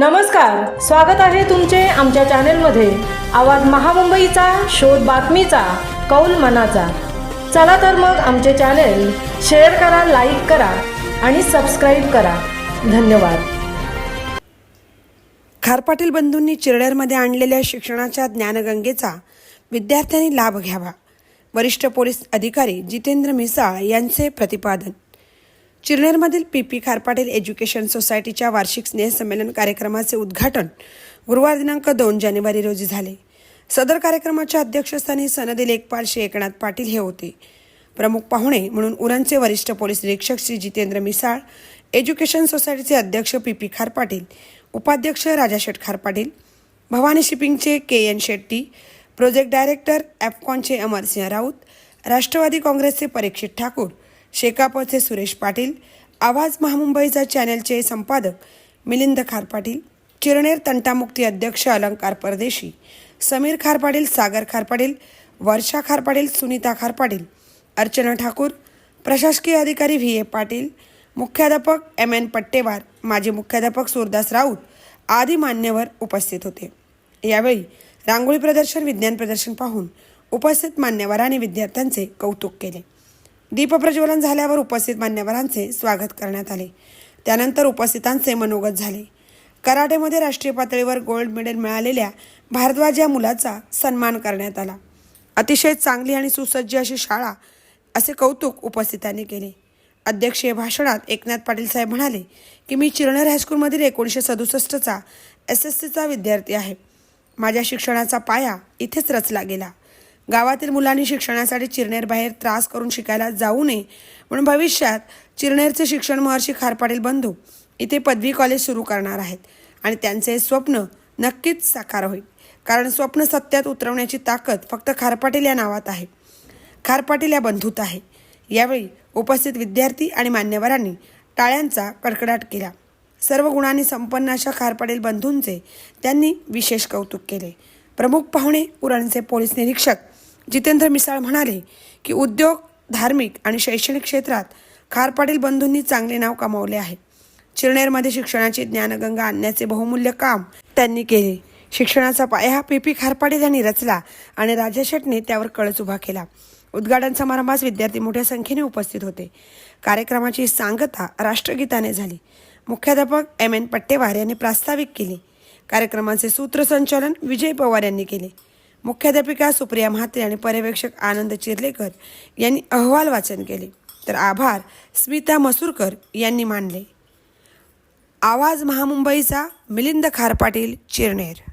नमस्कार स्वागत आहे तुमचे आमच्या चॅनेलमध्ये. आवाज महामुंबईचा शोध बातमीचा कौल मनाचा. चला तर मग आमचे चॅनेल शेअर करा लाईक करा आणि सबस्क्राईब करा. धन्यवाद. खारपाटील बंधूंनी चिरड्यामध्ये आणलेल्या शिक्षणाच्या ज्ञानगंगेचा विद्यार्थ्यांनी लाभ घ्यावा. वरिष्ठ पोलीस अधिकारी जितेंद्र मिसाळ यांचे प्रतिपादन. चिरनेरमधील पी पी खारपाटील एज्युकेशन सोसायटीच्या वार्षिक स्नेहसंमेलन कार्यक्रमाचे उद्घाटन गुरुवार दिनांक दोन जानेवारी रोजी झाले. सदर कार्यक्रमाच्या अध्यक्षस्थानी सनदी लेखपाल श्री एकनाथ पाटील हे होते. प्रमुख पाहुणे म्हणून उरणचे वरिष्ठ पोलीस निरीक्षक श्री जितेंद्र मिसाळ एज्युकेशन सोसायटीचे अध्यक्ष पी पी खार पाटील उपाध्यक्ष Raja Sheth Khar Patil Bhavani शिपिंगचे K N Shetty project director ॲफकॉनचे Amarsingh Raut Rashtravadi काँग्रेसचे परीक्षित ठाकूर शेकापचे सुरेश पाटील आवाज महामुंबईचा चॅनेलचे संपादक मिलिंद खार पाटील तंटामुक्ती अध्यक्ष अलंकार परदेशी समीर खार पाटील सागर खार पाटील वर्षा खार पाटील सुनीता खार पाटील अर्चना ठाकूर प्रशासकीय अधिकारी व्ही ए पाटील मुख्याध्यापक एम एन पट्टेवार माजी मुख्याध्यापक सूरदास राऊत आदी मान्यवर उपस्थित होते. यावेळी रांगोळी प्रदर्शन विज्ञान प्रदर्शन पाहून उपस्थित मान्यवरांनी विद्यार्थ्यांचे कौतुक केले. दीपप्रज्वलन झाल्यावर उपस्थित मान्यवरांचे स्वागत करण्यात आले. त्यानंतर उपस्थितांचे मनोगत झाले. कराटेमध्ये राष्ट्रीय पातळीवर गोल्ड मेडल मिळालेल्या भारद्वाज या मुलाचा सन्मान करण्यात आला. अतिशय चांगली आणि सुसज्ज अशी शाळा असे कौतुक उपस्थितांनी केले. अध्यक्षीय भाषणात एकनाथ पाटील साहेब म्हणाले की मी चिरनेर हायस्कूलमधील एकोणीसशे सदुसष्टचा एस एस सीचा विद्यार्थी आहे. माझ्या शिक्षणाचा पाया इथेच रचला गेला. गावातील मुलांनी शिक्षणासाठी चिरनेर बाहेर त्रास करून शिकायला जाऊ नये म्हणून भविष्यात चिरनेरचे शिक्षण महर्षी खारपाटील बंधू इथे पदवी कॉलेज सुरू करणार आहेत. आणि त्यांचे स्वप्न नक्कीच साकार होईल. कारण स्वप्न सत्यात उतरवण्याची ताकद फक्त खारपाटील या नावात आहे. खारपाटील या बंधूत आहे. यावेळी उपस्थित विद्यार्थी आणि मान्यवरांनी टाळ्यांचा कडकडाट केला. सर्व गुणांनी संपन्न अशा खारपाटील बंधूंचे त्यांनी विशेष कौतुक केले. प्रमुख पाहुणे उरणचे पोलीस निरीक्षक जितेंद्र मिसाळ म्हणाले की उद्योग धार्मिक आणि शैक्षणिक क्षेत्रात खारपाटील बंधूंनी चांगले नाव कमावले आहे. चिरनेरमध्ये शिक्षणाची ज्ञानगंगा आणण्याचे बहुमूल्य काम त्यांनी केले. शिक्षणाचा पाया हा पी पी खारपाटील यांनी रचला आणि राजा शेटने त्यावर कळस उभा केला. उद्घाटन समारंभास विद्यार्थी मोठ्या संख्येने उपस्थित होते. कार्यक्रमाची सांगता राष्ट्रगीताने झाली. मुख्याध्यापक एम एन पट्टेवार यांनी प्रास्ताविक केले. कार्यक्रमाचे सूत्रसंचालन विजय पवार यांनी केले. मुख्याध्यापिका सुप्रिया म्हात्रे आणि पर्यवेक्षक आनंद चिरलेकर यांनी अहवाल वाचन केले. तर आभार स्मिता मसूरकर यांनी मानले. आवाज महामुंबईचा मिलिंद खारपाटील चिरनेर.